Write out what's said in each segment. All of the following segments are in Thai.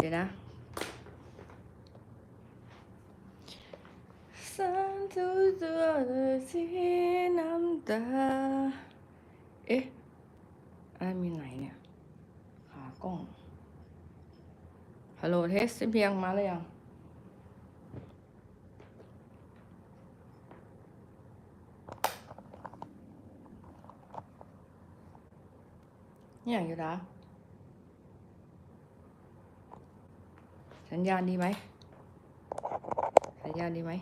เดี๋ยวนะสันทุตัวเลยสีน้ำตา เอ๊ะอะไรมีไหนเนี่ย ขากล้อง ฮัลโหลเทสเพียงมาแล้วยังนี่อย่างอยู่นะ สัญญาณดีไหม สัญญาณดีไหม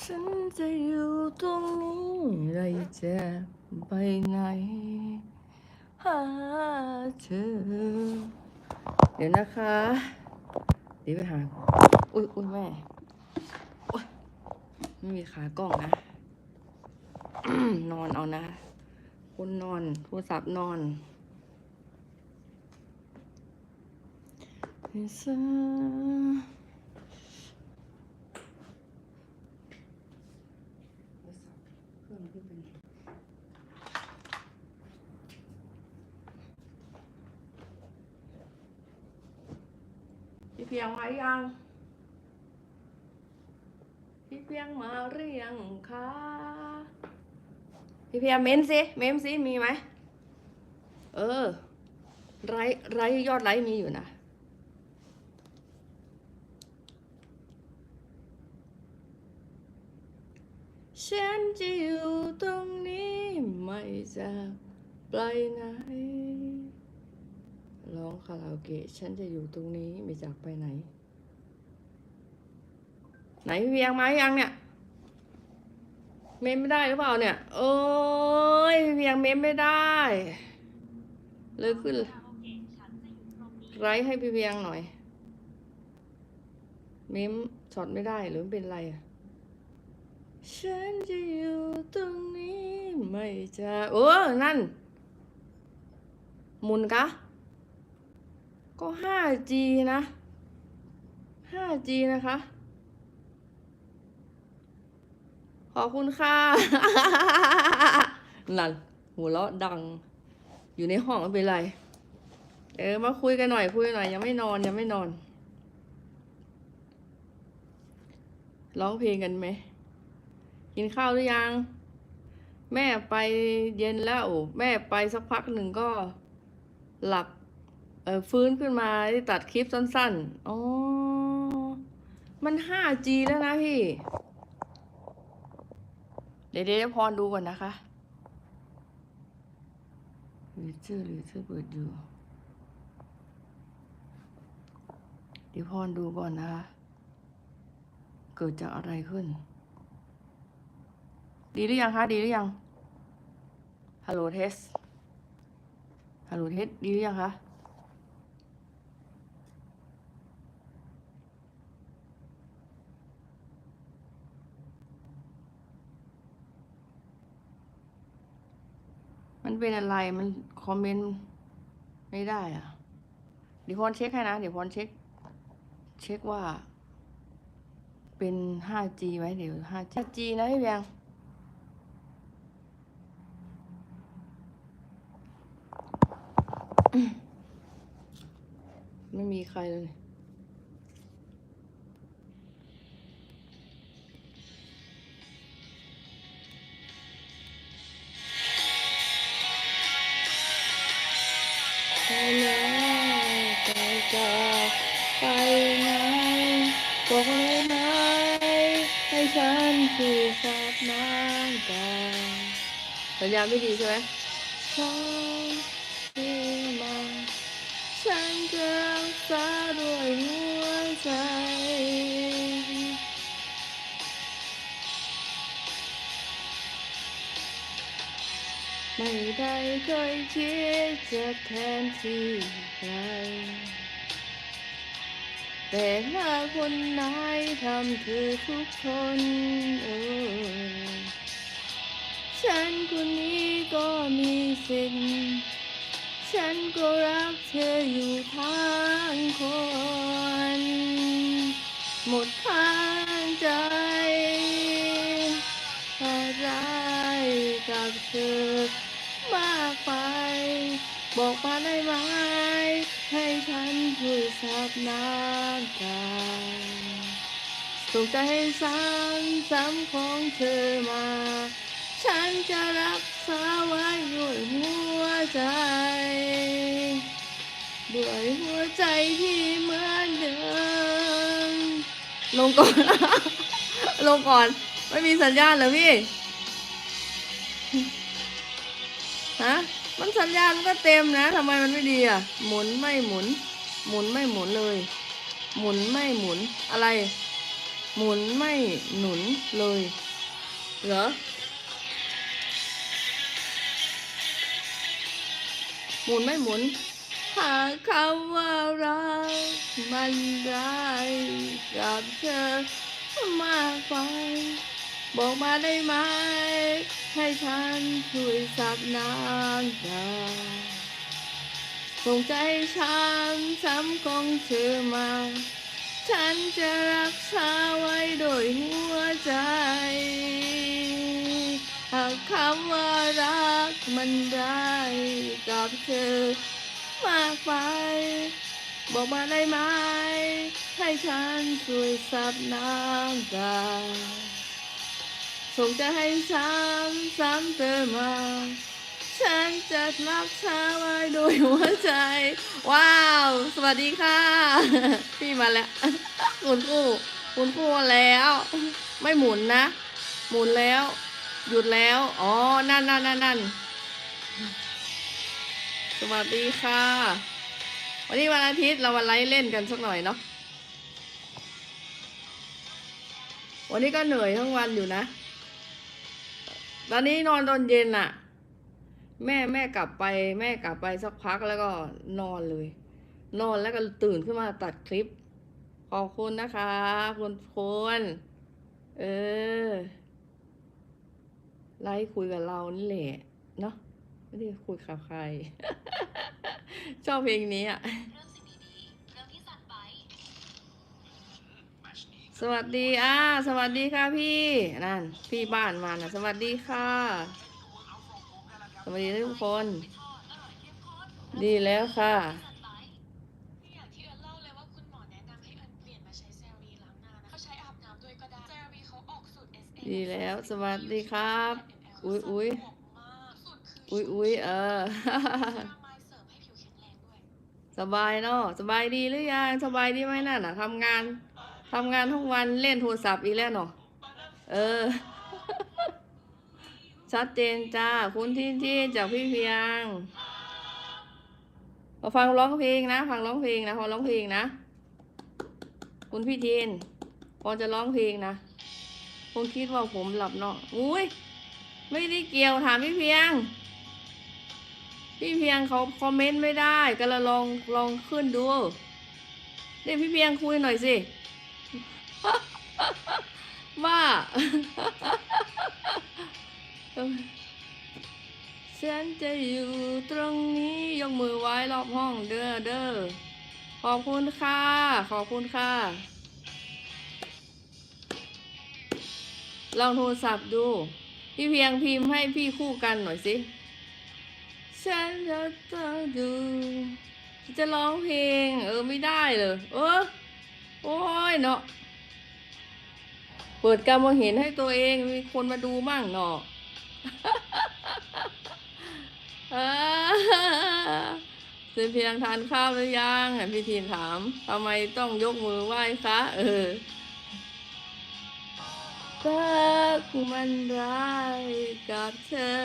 ฉันจะอยู่ตรงนี้ไรจะไปไหน หาเธอ เดี๋ยวนะคะเดี๋ยวไปหา อุ้ยอุ้ยแม่ไม่มีขากล้องนะ นอนเอานะ คนนอนโทรศัพท์นอนเฮ้เพี่เพียงมายัง พี่เพียงมาหรือยังคะ พี่เพียเม้นสิเม้มสิมีไหมเออ ไรไรยอดไลค์มีอยู่นะฉันจะอยู่ตรงนี้ไม่จากไปไหนร้องคาราโอเกะฉันจะอยู่ตรงนี้ไม่จากไปไหน ไหนพี่เวียงมายังเนี่ย เมมไม่ได้หรือเปล่าเนี่ยโอ้ยพี่เวียงเมมไม่ได้เลยขึ้นไลค์ให้พี่เวียงหน่อย เมมช็อตไม่ได้หรือเป็นไรอะฉันจะอยู่ตรงนี้ไม่จะโอ้นั่น มุนกะ ก็ 5G นะ 5G นะคะ ขอบคุณค่ะ นั่น หัวเราะดัง อยู่ในห้องไม่เป็นไร เออ มาคุยกันหน่อยคุยหน่อย ยังไม่นอนยังไม่นอน ร้องเพลงกันไหม กินข้าวหรือยัง แม่ไปเย็นแล้ว แม่ไปสักพักหนึ่งก็หลับ เออฟื้นขึ้นมาได้ตัดคลิปสั้นๆ อ๋อ มัน 5G แล้วนะพี่ เดี๋ยวเดี๋ยวพรดูก่อนนะคะหรือชื่อหรือชื่อเปิดอยู่เดี๋ยวพรดูก่อนนะคะ เกิดจากอะไรขึ้น ดีหรือยังคะ ดีหรือยัง ฮัลโหลเทส ฮัลโหลเทส ดีหรือยังคะ มันเป็นอะไรมันคอมเมนต์ไม่ได้อะเดี๋ยวพรเช็คให้นะ เดี๋ยวพรเช็ค เช็คว่า เป็น 5G ไหมเดี๋ยว 5G 5G นะพี่เบียงไม่มีใครเลย คือสาบน้ำตาสัญญาณไม่ดีใช่ไหมฉันที่มาฉันจะรักษาด้วยหัวใจไม่ได้เคยคิดจะแทนที่ใคร แต่ถ้าคนไหนทำเธอทุกคนฉันคนนี้ก็มีสิทธิ์ฉันก็รักเธออยู่ทั้งคน หมดทางใจอะไรกับเธเธอมากไป บอกมาได้ไหม ให้ฉันช่วยซับน้ำตาส่งใจให้ซ้ำซ้ำของเธอมา ฉันจะรักษาไว้ด้วยหัวใจด้วยหัวใจที่เหมือนเดิมลงก่อน ลงก่อน ไม่มีสัญญาณเหรอพี่ ฮะ มันสัญญาณมันก็เต็มนะทำไมมันไม่ดีอะ หมุนไม่หมุน หมุนไม่หมุนเลย หมุนไม่หมุนอะไร หมุนไม่หนุนเลยเหรอหมุนไม่หมุน หาคำว่ารักมันได้กับเธอมากไปบอกมาได้ไหม ให้ฉันช่วยซับน้ำตาส่งใจช้ำช้ำของเธอมา ฉันจะรักษาไว้โดยหัวใจหากคำว่ารักมันได้กับเธอมากไป บอกมาได้ไหม ให้ฉันช่วยซับน้ำตา ส่งใจให้ซ้ำซ้ำเติมมาฉันจะรักษาไว้โดยหัวใจ ว้าว สวัสดีค่ะ พี่มาแล้ว คุณครูคุณครูมาแล้ว ไม่หมุนนะ หมุนแล้ว หยุดแล้ว อ๋อ นั่นนั่นนั่นนั่นสวัสดีค่ะ วันนี้วันอาทิตย์เรามาไลฟ์เล่นกันสักหน่อยเนาะวันนี้ก็เหนื่อยทั้งวันอยู่นะ ตอนนี้นอนตอนเย็นอะแม่แม่กลับไป แม่กลับไปสักพักแล้วก็นอนเลย นอนแล้วก็ตื่นขึ้นมาตัดคลิป ขอบคุณนะคะ คุณคนเออไลฟ์คุยกับเรานี่แหละเนาะไม่ได้คุยกับใคร ชอบเพลงนี้อะ สวัสดีอ่าสวัสดีค่ะพี่นั่นพี่บ้านมานะสวัสดีค่ะ สวัสดีทุกคน ดีแล้วค่ะดีแล้วสวัสดีครับ อุ้ยอุ้ยอุ้ยอุ้ยเออ สบายเนาะสบายดีหรือยังสบายดีไหมนั่นน่ะทำงาน ทำงานทั้งวันเล่นโทรศัพท์อีกแล้วเนาะเออ ชัดเจนจ้า คุณที่ที่จากพี่เพียงมาฟังร้องเพลงนะ ฟังร้องเพลงนะพอร้องเพลงนะ คุณพี่ทีนพอจะร้องเพลงนะคงคิดว่าผมหลับเนาะอุ้ย ไม่ได้เกี่ยวถามพี่เพียง พี่เพียงเขาคอมเมนต์ไม่ได้ก็เลยลองลองขึ้นดูเดี๋ยวพี่เพียงคุยหน่อยสิ ว่าฉันจะอยู่ตรงนี้ยกมือไว้รอบห้องเด้อเด้อขอบคุณค่ะ ขอบคุณค่ะ ลองโทรศัพท์ดู พี่เพียงพิมพ์ให้พี่คู่กันหน่อยสิ ฉันจะต้องดูจะร้องเพลง เออไม่ได้เลย เออ โอ้ยเนาะ เปิดการมองเห็นให้ตัวเองมีคนมาดูมั่งเนาะเอสียเพียงทานข้าวหรือยังพี่ทีนถามทำไมต้องยกมือไหว้คะเออรักมันร้ายกับเธอ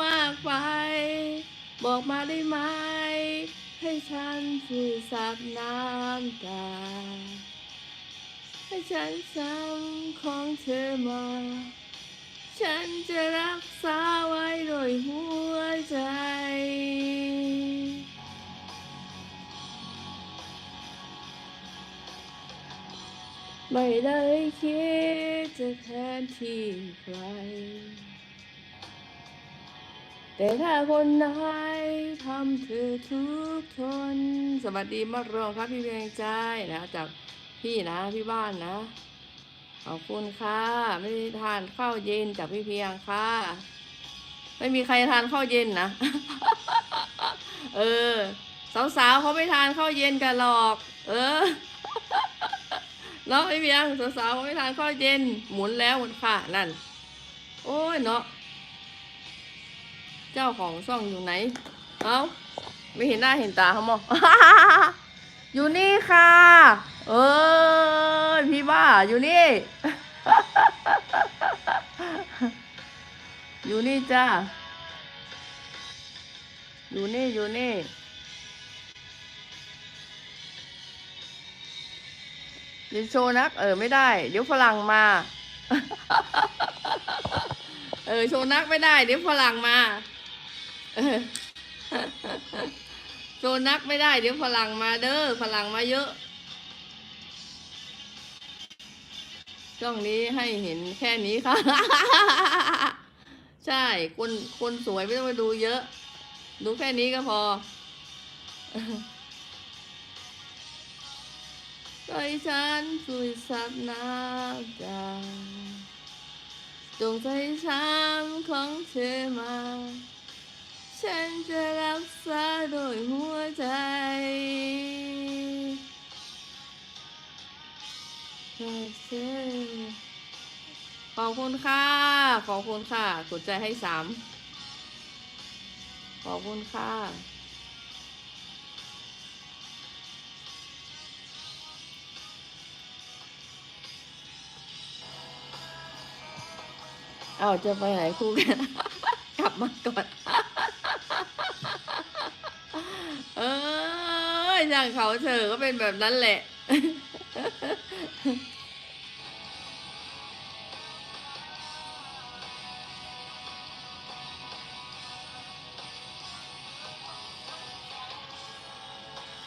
มากไป บอกมาได้ไหม ให้ฉันช่วยซับน้ำตา ให้ฉันซ้ำของเธอมา ฉันจะรักษาไว้โดยหัวใจ ไม่ได้คิดจะแทนที่ใคร แต่ถ้าคนไหนทำเธอทุกทน สวัสดีมารองครับพี่เพียงใจนะจาก พี่นะพี่บ้านนะขอบคุณค่ะไม่ได้ทานข้าวเย็นจากพี่เพียงค่ะ ไม่มีใครทานข้าวเย็นนะเออ สาวๆเขาไม่ทานข้าวเย็นกันหรอก เออเนาะไม่เพียงสาวๆเขาไม่ทานข้าวเย็น หมุนแล้วหมุนค่ะนั่น โอ้ยเนาะเจ้าของช่องอยู่ไหน เอ้าไม่เห็นหน้าเห็นตาเขามอ อยู่นี่ค่ะ เออพี่บ้าอยู่นี่ อยู่นี่จ้าอยู่นี่อยู่นี่ ดิโชว์นัก เออไม่ได้ เดี๋ยวฝรั่งมา เออโชว์นักไม่ได้ เดี๋ยวฝรั่งมา เออ ชว์นักไม่ได้ เดี๋ยวฝรั่งมาเด้อฝรั่งมาเยอะ ช่องนี้ให้เห็นแค่นี้ค่ะ ใช่ คนคนสวยไม่ต้องไปดูเยอะ ดูแค่นี้ก็พอใจฉันสุยสับน้ำใจจงใจช้ำของเธอมา ฉันจะรักษาโดยหัวใจเธอเธอขอบคุณค่ะ ขอบคุณค่ะ กดใจให้สาม ขอบคุณค่ะ เอาจะไปไหนคู่กัน กลับมาก่อน อย่างเขาเธอก็เป็นแบบนั้นแหละ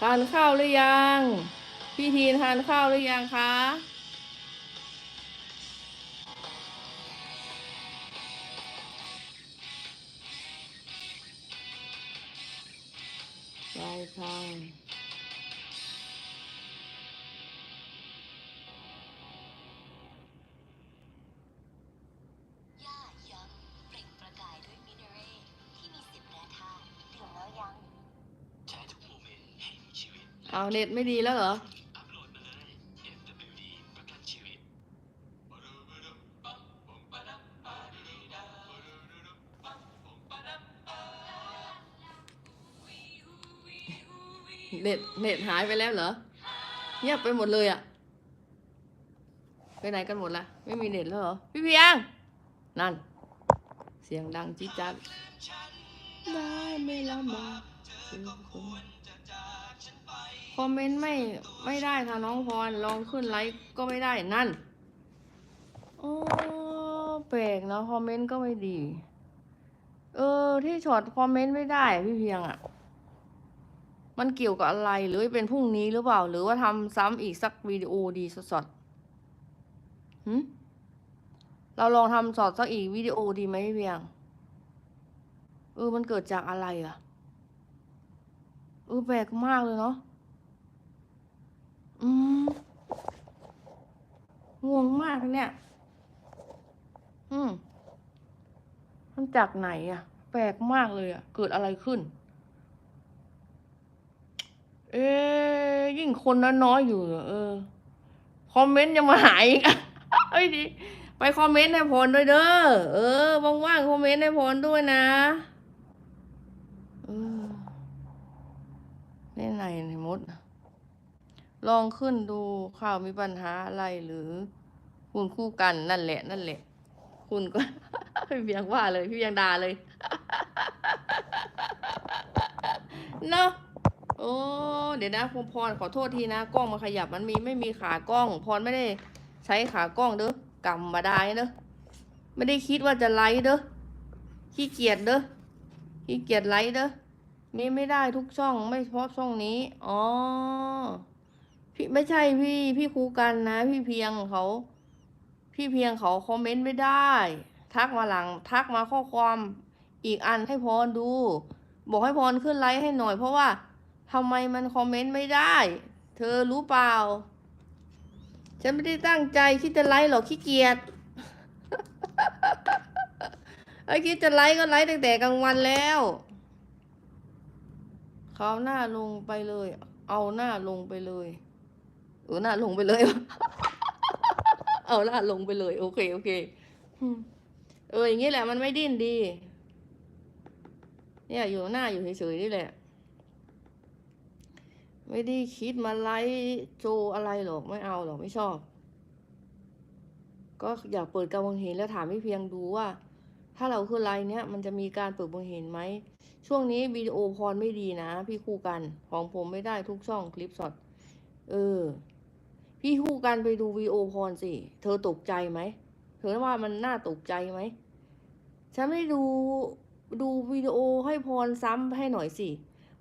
ทานข้าวหรือยัง พี่ทีนทานข้าวหรือยังคะ เอาเน็ตไม่ดีแล้วเหรอ อัพโหลดมาเลย FWD ประกันชีวิตเน็ตเน็ตหายไปแล้วเหรอ เงียบไปหมดเลยอะไปไหนกันหมดละไม่มีเน็ตแล้วเหรอ พี่เพียง นั่น เสียงดังจิ๊ดจัดได้ไม่ลำบากเจอคน คอมเมนต์ไม่ไม่ได้ค่ะน้องพรลองขึ้นไลค์ก็ไม่ได้นั่น โอ้แปลกเนอะคอมเมนต์ก็ไม่ดี เออ ที่ช็อตคอมเมนต์ไม่ได้พี่เพียงอะมันเกี่ยวกับอะไรหรือเป็นพรุ่งนี้หรือเปล่า หรือว่าทำซ้ำอีกสักวิดีโอดีสดๆหืมเราลองทำสดสักอีกวิดีโอดีไหมพี่เพียง เออ มันเกิดจากอะไรอะเออแปลกมากเลยเนาะ อืมงงมากเนี่ย อืมมันจากไหนอะแปลกมากเลยอะเกิดอะไรขึ้น เอ๊ยยิ่งคนน้อยๆอยู่ เออ คอมเมนต์ยังมาหายอีกเอ้ยดิไปคอมเมนต์ให้พรด้วยเด้อ เออ ว่างๆคอมเมนต์ให้พรด้วยนะเออนี่ไหนไหนมด ลองขึ้นดูข่าวมีปัญหาอะไรหรือ คุณคู่กันนั่นแหละ นั่นแหละ คุณก็พี่เบียงว่าเลย พี่เบียงด่าเลยเนาะโอ้เดี๋ยวนะพพรขอโทษทีนะกล้องมันขยับมันมีไม่มีขากล้อง พรไม่ได้ ใช้ขากล้องเด้อกำมาได้เด้อไม่ได้คิดว่าจะไลฟ์เด้อขี้เกียจเด้อขี้เกียจไลฟ์เด้อมีไม่ได้ทุกช่องไม่เฉพาะช่องนี้อ๋อ พี่ไม่ใช่พี่พี่ครูกันนะ พี่เพียงเขา พี่เพียงเขาคอมเมนต์ไม่ได้ ทักมาหลัง ทักมาข้อความอีกอันให้พรดู บอกให้พรขึ้นไลฟ์ให้หน่อย เพราะว่าทำไมมันคอมเมนต์ไม่ได้ เธอรู้เปล่า ฉันไม่ได้ตั้งใจที่จะไลฟ์หรอกขี้เกียจไอ้คิดจะไลฟ์ก็ไลฟ์ตั้งแต่กลางวันแล้วเขาหน้าลงไปเลย เอาหน้าลงไปเลย เออหน้าลงไปเลย เอาหน้าลงไปเลย โอเค โอเคเอออย่างนี้แหละมันไม่ดิ้นดี เนี่ยอยู่หน้าอยู่เฉยๆนี่แหละ ไม่ได้คิดมาไลฟ์โชอะไรหรอกไม่เอาหรอกไม่ชอบ ก็อยากเปิดการมองเห็นแล้วถามพี่เพียงดูว่า ถ้าเราขึ้นไลน์เนี้ยมันจะมีการเปิดมองเห็นไหมช่วงนี้วิดีโอพรไม่ดีนะ พี่คู่กันของผมไม่ได้ทุกช่องคลิปสดเออ พี่คู่กันไปดูวิดีโอพรสิ เธอตกใจไหม เธอว่ามันน่าตกใจไหม ฉันไม่ดูดูวิดีโอให้พรซ้ำให้หน่อยสิ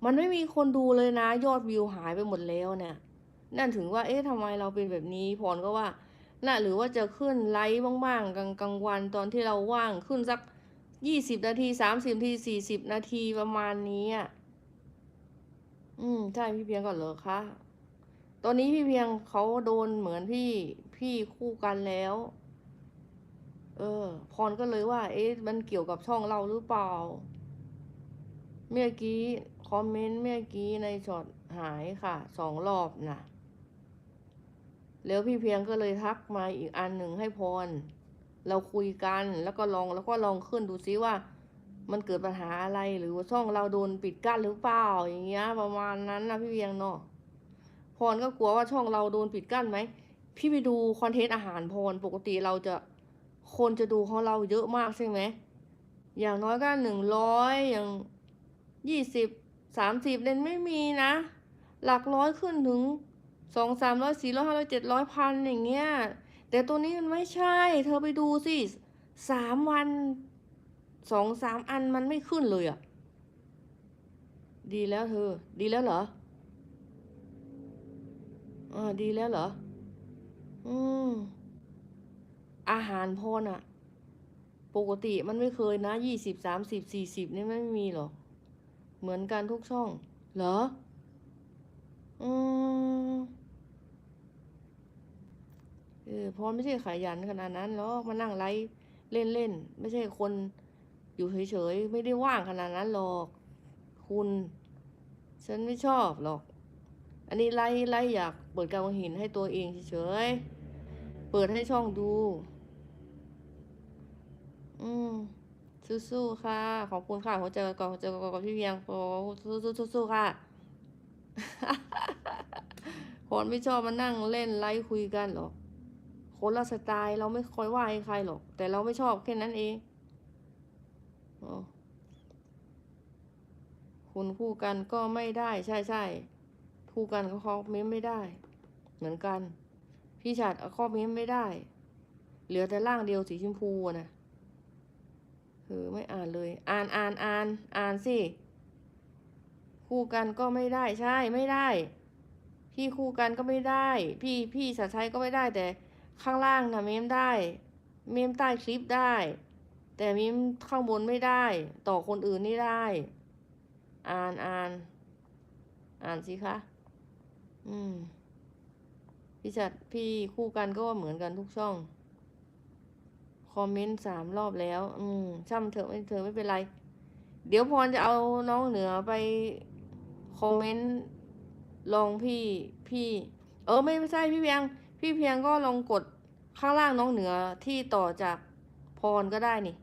มันไม่มีคนดูเลยนะ ยอดวิวหายไปหมดแล้วเนี่ย นั่นถึงว่า เอ๊ะทำไมเราเป็นแบบนี้ พรก็ว่า น่ะหรือว่าจะขึ้นไลฟ์บ้างๆกลางกลางวันตอนที่เราว่างขึ้นสักยี่สิบนาทีสามสิบนาทีสี่สิบนาทีประมาณนี้อะ อืม ใช่พี่เพียงก่อนเหรอคะ ตอนนี้พี่เพียงเขาโดนเหมือนพี่พี่คู่กันแล้ว เออ พรก็เลยว่า เอ๊ะมันเกี่ยวกับช่องเราหรือเปล่า เมื่อกี้คอมเมนต์เมื่อกี้ในช็อตหายค่ะสองรอบน่ะแล้วพี่เพียงก็เลยทักมาอีกอันหนึ่งให้พร เราคุยกันแล้วก็ลองแล้วก็ลองขึ้นดูซิว่า มันเกิดปัญหาอะไรหรือว่าช่องเราโดนปิดกั้นหรือเปล่าอย่างเงี้ยประมาณนั้นนะพี่เพียงเนาะ พรก็กลัวว่าช่องเราโดนปิดกั้นไหม พี่ไปดูคอนเทนต์อาหารพรปกติเราจะคนจะดูของเราเยอะมากใช่ไหม อย่างน้อยก็หนึ่งร้อยอย่างยี่สิบสามสิบเลนไม่มีนะ หลักร้อยขึ้นถึงสองสามร้อยสี่ร้อยห้าร้อยเจ็ดร้อยพันอย่างเงี้ย แต่ตัวนี้มันไม่ใช่ เธอไปดูสิสามวันสองสามอันมันไม่ขึ้นเลยอะ่ะดีแล้วเธอ ดีแล้วเหรอ อ่าดีแล้วเหรอ อืม อาหารพรอะ ปกติมันไม่เคยนะยี่สิบสามสิบสี่สิบนี่ไม่มีหรอก เหมือนกันทุกช่อง เหรอ อืมเออพรไม่ใช่ขยันขนาดนั้นหรอกมานั่งไลฟ์เล่นเล่นไม่ใช่คนอยู่เฉยๆ ไม่ได้ว่างขนาดนั้นหรอก คุณ ฉันไม่ชอบหรอก อันนี้ไลฟ์ไลฟ์อยากเปิดการห็นให้ตัวเองเฉยๆ เปิดให้ช่องดู อืมสู้ๆค่ะ ขอบคุณค่ะหัวใจก่อนหัวใจก่อนกับพี่เพียงโอ้สู้ๆๆๆค่ะคนไม่ชอบมานั่งเล่นไลฟ์คุยกันหรอกคนละสไตล์เราไม่ค่อยว่าใครหรอก แต่เราไม่ชอบแค่นั้นเองอคุณคู่กันก็ไม่ได้ใช่ใช่ คู่กันก็คอมเมนต์ไม่ได้ เหมือนกัน พี่ฉัดคอมเมนต์ไม่ได้ เหลือแต่ร่างเดียวสีชมพูนะเออไม่อ่านเลย อ่านอ่านอ่านอ่านสิ คู่กันก็ไม่ได้ใช่ไม่ได้ พี่คู่กันก็ไม่ได้ พี่พี่สัตชัยก็ไม่ได้แต่ข้างล่างนะเมมได้ เมมใต้คลิปได้ แต่เมมข้างบนไม่ได้ ต่อคนอื่นนี่ได้ อ่านอ่านอ่านสิคะ อืม พี่จัดพี่คู่กันก็เหมือนกันทุกช่อง คอมเมนต์สามรอบแล้ว อืม ช่ำเถอะไม่เถอะไม่เป็นไร เดี๋ยวพรจะเอาน้องเหนือไปคอมเมนต์ลองพี่พี่ เออไม่ไม่ใช่พี่เพียง พี่เพียงก็ลองกดข้างล่างน้องเหนือที่ต่อจากพรก็ได้นี่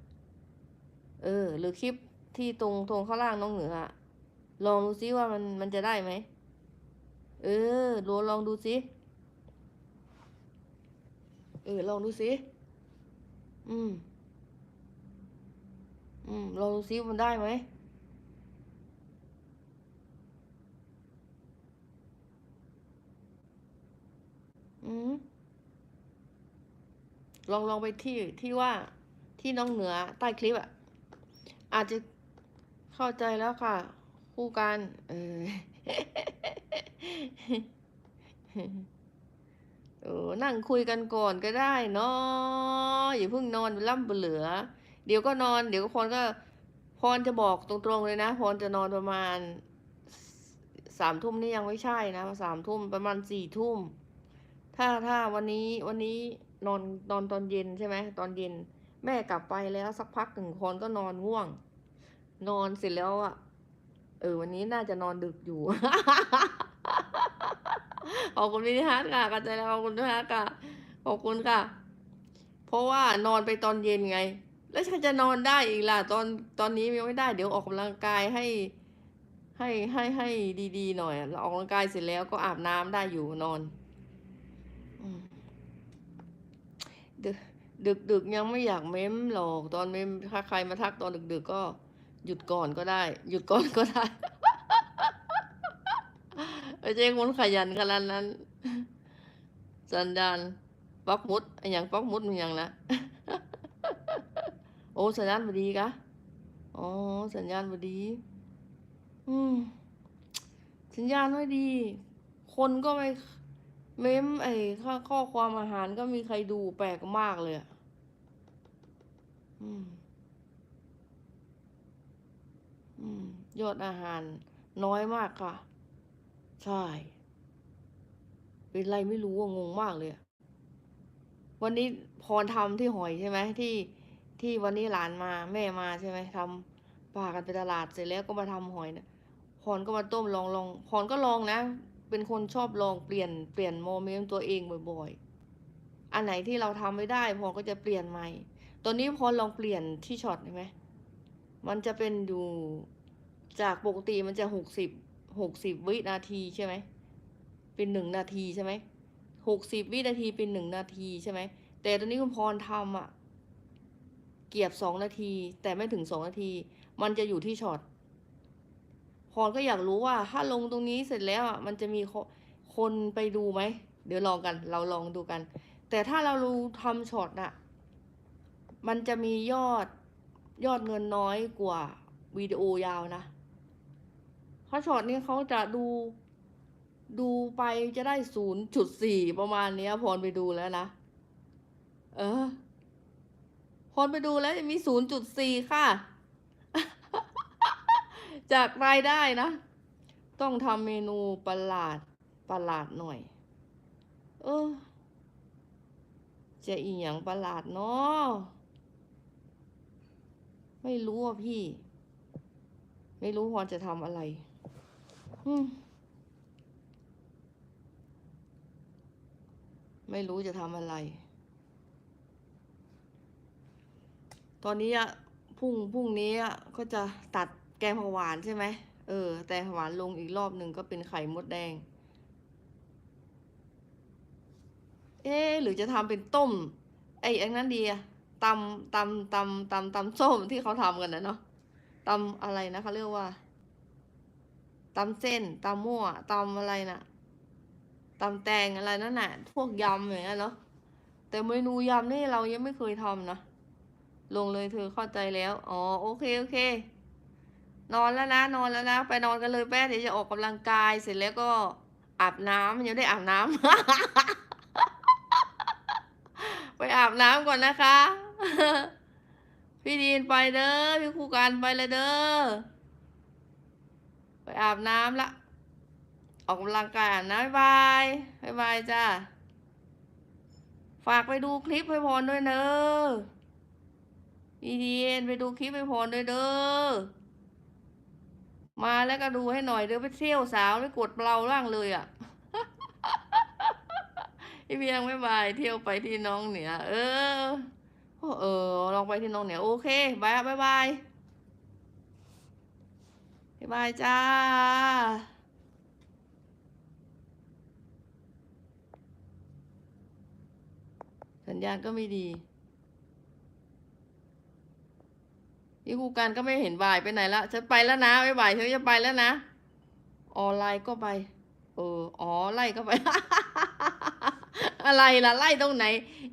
เออ หรือคลิปที่ตรงตรงข้างล่างน้องเหนือลองดูซิว่ามันมันจะได้ไหม เออลองลองดูซิเออลองดูซิอืม อืมลองดูซิมันได้ไหมอืมลองลองไปที่ที่ว่าที่น้องเหนือใต้คลิปอะอาจจะเข้าใจแล้วค่ะ คู่กัน เออ เออนั่งคุยกันก่อนก็ได้เนาะอย่าเพิ่งนอนล่ำเหลือ เดี๋ยวก็นอน เดี๋ยวพรก็พรจะบอกตรงๆเลยนะพรจะนอนประมาณสามทุ่มนี่ยังไม่ใช่นะสามทุ่มประมาณสี่ทุ่ม ถ้าถ้าวันนี้วันนี้นอนนอนตอนเย็นใช่ไหมตอนเย็น แม่กลับไปแล้วสักพักหนึ่งพรก็นอนง่วง นอนเสร็จแล้วอะ เออ วันนี้น่าจะนอนดึกอยู่ ขอบคุณพี่นิฮัทค่ะกันใจแล้วขอบคุณพี่นิฮัทค่ะ ขอบคุณค่ะ เพราะว่านอนไปตอนเย็นไง แล้วฉันจะนอนได้อีกล่ะ ตอนตอนนี้ยังไม่ได้ เดี๋ยวออกกำลังกายให้ ให้ให้ให้ดีๆหน่อยเราออกกำลังกายเสร็จแล้วก็อาบน้ำได้อยู่นอนดึกดึกยังไม่อยากเม้มหรอก ตอนเม้มถ้าใครมาทักตอนดึกดึกก็ หยุดก่อนก็ได้ หยุดก่อนก็ได้ไม่ใช่คนขยันขนาดนั้น สันดานปักมุดไออย่างปักมุดมันอย่างนะโอ้สัญญาณบดีกะอ๋อสัญญาณบดี อืมสัญญาณไม่ดี คนก็ไม่เม้มไอ้ข้อข้อความอาหารก็มีใครดูแปลกมากเลยอะอืม อืม ยอดอาหารน้อยมากค่ะ ใช่ เป็นไรไม่รู้อะงงมากเลยอะวันนี้พรทำที่หอยใช่ไหมที่ที่วันนี้หลานมาแม่มาใช่ไหมทำพากันไปตลาดเสร็จแล้วก็มาทำหอยนะพรก็มาต้มลองลองพรก็ลองนะ เป็นคนชอบลองเปลี่ยนเปลี่ยนโมเมนต์ตัวเองบ่อยๆ อันไหนที่เราทำไม่ได้พรก็จะเปลี่ยนใหม่ตอนนี้พรลองเปลี่ยนที่ช็อตเห็นไหมมันจะเป็นอยู่ จากปกติมันจะหกสิบหกสิบวินาทีใช่ไหมเป็นหนึ่งนาทีใช่ไหมหกสิบวินาทีเป็นหนึ่งนาทีใช่ไหมแต่ตอนนี้คุณพรทำอะ เกียบสองนาที แต่ไม่ถึงสองนาที มันจะอยู่ที่ช็อตพรก็อยากรู้ว่าถ้าลงตรงนี้เสร็จแล้วอะมันจะมีคนไปดูไหมเดี๋ยวลองกัน เราลองดูกัน แต่ถ้าเรารู้ทำช็อตน่ะ มันจะมียอดยอดเงินน้อยกว่าวิดีโอยาวนะ ราะช็อตนี้เขาจะดูดูไปจะได้ศูนย์จุดสี่ประมาณเนี้ย พรไปดูแล้วนะ เออ พรไปดูแล้วจะมีศูนย์จุดสี่ค่ะ จากรายได้นะ ต้องทำเมนูประหลาดประหลาดหน่อย เออ จะอีหยังประหลาดเนาะไม่รู้อะพี่ ไม่รู้พรจะทำอะไร ไม่รู้จะทำอะไร ตอนนี้อะพุ่งพุ่งนี้อะก็จะตัดแกงผักหวานใช่ไหม เออ แต่หวานลงอีกรอบหนึ่งก็เป็นไข่มดแดง เอ๊ะหรือจะทำเป็นต้ม ไอ้อันนั้นดีอะตำตำตำตำตำส้มที่เขาทำกันนะเนาะตำอะไรนะเขาเรียกว่า ตำเส้นตำมั่วตำอะไรน่ะตำแตงอะไรนั่นน่ะพวกยำอย่างเงี้ยเนาะแต่เมนูยำนี่เรายังไม่เคยทำนะลงเลยเธอเข้าใจแล้ว อ๋อโอเคโอเค นอนแล้วนะ นอนแล้วนะ ไปนอนกันเลยแป๊บเดี๋ยวจะออกกำลังกายเสร็จแล้วก็อาบน้ำยังได้อาบน้ำ ไปอาบน้ำก่อนนะคะ พี่ดีนไปเด้อพี่ครูการไปเลยเด้อ ไปอาบน้ำละ ออกกำลังกายอาบน้ำบายบายบายบายจ้าฝากไปดูคลิปให้พรด้วยเนอะพี่ดีนไปดูคลิปให้พรด้วยเด้อ มาแล้วก็ดูให้หน่อยเด้อไปเที่ยวสาวแล้วกดเราล่างเลยอะพี่เพียงไม่บายเที่ยวไปที่น้องเหนือเออเออลองไปที่น้องเหนือโอเคบายบายบาย บายบายจ้าสัญญาณก็ไม่ดีพี่ครูการก็ไม่เห็นบ่ายไปไหนละฉันไปแล้วนะไม่บ่ายฉันจะไปแล้วนะ ออนไลน์ก็ไป เอออ๋อไล่ก็ไป อะไรล่ะ ไล่ตรงไหน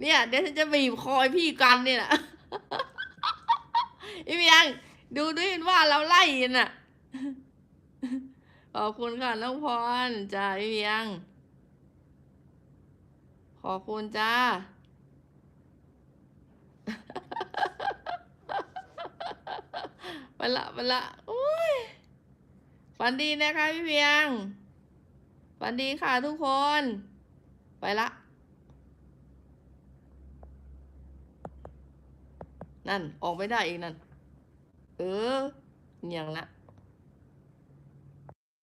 เนี่ย เดี๋ยวฉันจะบีบคอยพี่กันเนี่ยนะพี่เพียงดูด้วยว่าเราไล่กันน่ะ ขอบคุณค่ะน้องพรจ้าพี่เพียง ขอบคุณจ้า ไปละไปละโอ้ยฝันดีนะคะพี่เพียง ฝันดีค่ะทุกคน ไปละ นั่น ออกไม่ได้อีกนั่น เอออหย่างละ